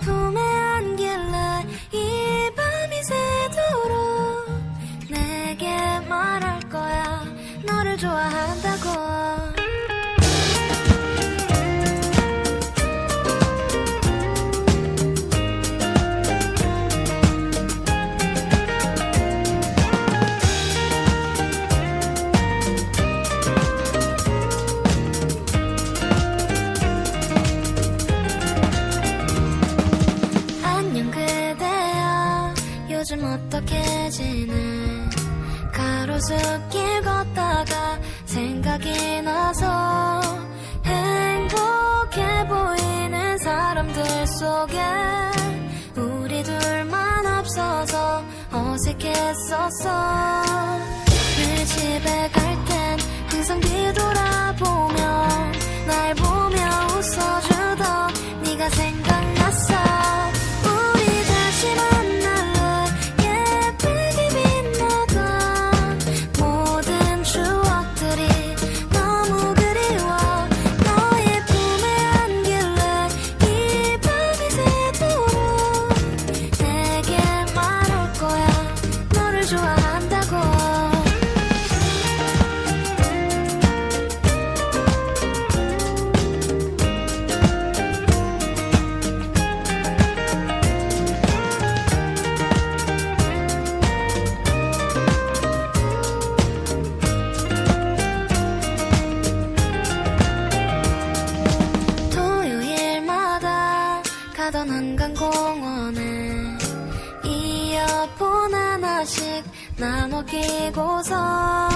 품에 안길래 이 밤이 새도록 내게 말할 거야. 너를 좋아한 요즘 어떻게 지내 가로수길 걷다가 생각이 나서 행복해 보이는 사람들 속에 우리 둘만 없어서 어색했었어 좋아한다고. 가던 한강공원에 하나씩 나눠 끼고서